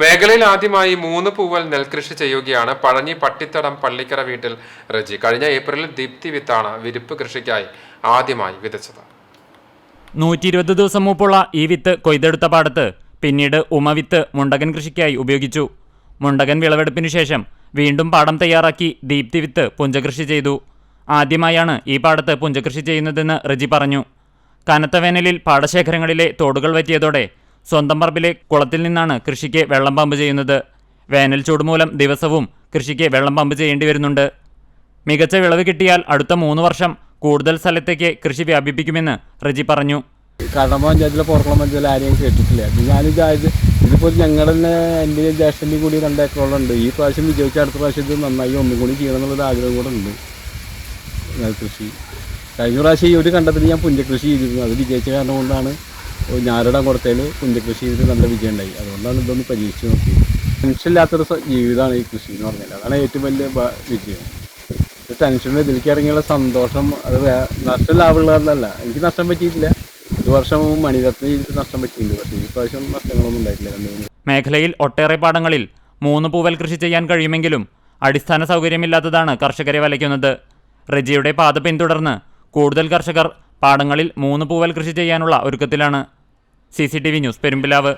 മേഖലയിൽ ആദ്യമായി മൂന്ന് പൂവൽ നെൽകൃഷി ചെയ്യുകയാണ് പഴഞ്ഞി പട്ടിത്തടം പള്ളിക്കര വീട്ടിൽ റജി. കഴിഞ്ഞ ഏപ്രിലിൽ ദീപ്തി വിത്താണ് വിരിപ്പ് കൃഷിക്കായി ആദ്യമായി വിതച്ചത്. നൂറ്റി ഇരുപത് ദിവസം മുമ്പുള്ള ഈ വിത്ത് കൊയ്തെടുത്ത പാടത്ത് പിന്നീട് ഉമവിത്ത് മുണ്ടകൻ കൃഷിക്കായി ഉപയോഗിച്ചു. മുണ്ടകൻ വിളവെടുപ്പിനു ശേഷം വീണ്ടും പാടം തയ്യാറാക്കി ദീപ്തി വിത്ത് പുഞ്ചകൃഷി ചെയ്തു. ആദ്യമായാണ് ഈ പാടത്ത് പുഞ്ചകൃഷി ചെയ്യുന്നതെന്ന് റജി പറഞ്ഞു. കനത്ത വേനലിൽ പാടശേഖരങ്ങളിലെ തോടുകൾ വറ്റിയതോടെ സ്വന്തം പറമ്പിലെ കുളത്തിൽ നിന്നാണ് കൃഷിക്ക് വെള്ളം പമ്പ് ചെയ്യുന്നത്. വേനൽ ചൂട് മൂലം ദിവസവും കൃഷിക്ക് വെള്ളം പമ്പ് ചെയ്യേണ്ടി വരുന്നുണ്ട്. മികച്ച വിളവ് കിട്ടിയാൽ അടുത്ത മൂന്ന് വർഷം കൂടുതൽ സ്ഥലത്തേക്ക് കൃഷി വ്യാപിപ്പിക്കുമെന്ന് റജി പറഞ്ഞു. കടമ പഞ്ചായത്തിലെ പുറക്കുളം പഞ്ചായത്തിൽ ആരെയും കേട്ടിട്ടില്ല. ഞാനിത് ഇത് ഇതിപ്പോൾ ഞങ്ങളുടെ തന്നെ ജ്യേഷ്ഠന്റെയും കൂടി ഉണ്ട് ഈ പ്രാവശ്യം വിജയിച്ച അടുത്ത പ്രാവശ്യം ഇത് നന്നായി ഒന്നും കൂടി ചെയ്യണം എന്നുള്ളൊരു ആഗ്രഹം കൂടെ ഉണ്ട്. നെൽകൃഷി. കഴിഞ്ഞ പ്രാവശ്യം ഈ ഒരു കണ്ടത്തിൽ ഞാൻ പുഞ്ചകൃഷി ചെയ്തിരുന്നു. അത് വിജയിച്ച കാരണം കൊണ്ടാണ് ഞാറിടാൻ കൊടുത്തതിൽ കുഞ്ചക്കൃഷി ചെയ്തിട്ട് നല്ല വിജയം ഉണ്ടായി അതുകൊണ്ടാണ് ഇതൊന്ന് പരീക്ഷിച്ച് നോക്കിയത് ടെൻഷനില്ലാത്തൊരു ജീവിതമാണ് ഈ കൃഷി എന്ന് പറഞ്ഞാൽ അതാണ് ഏറ്റവും വലിയ വിജയം. ടെൻഷനിൽ ഇതിലേക്ക് ഇറങ്ങിയുള്ള സന്തോഷം അത് നഷ്ടം ലാഭമുള്ളതല്ല. എനിക്ക് നഷ്ടം പറ്റിയിട്ടില്ല. ഒരു വർഷം മണിരത്നം ചെയ്തിട്ട് നഷ്ടം പറ്റിയിട്ടുണ്ട്. പക്ഷേ ഈ പ്രാവശ്യം നഷ്ടങ്ങളൊന്നും ഉണ്ടായിട്ടില്ല. മേഖലയിൽ ഒട്ടേറെ പാടങ്ങളിൽ മൂന്ന് പൂവൽ കൃഷി ചെയ്യാൻ കഴിയുമെങ്കിലും അടിസ്ഥാന സൗകര്യമില്ലാത്തതാണ് കർഷകരെ വലയ്ക്കുന്നത്. റജിയുടെ പാത പിന്തുടർന്ന് കൂടുതൽ കർഷകർ പാടങ്ങളിൽ മൂന്ന് പൂവൽ കൃഷി ചെയ്യാനുള്ള ഒരുക്കത്തിലാണ്. C news Perumpilavu.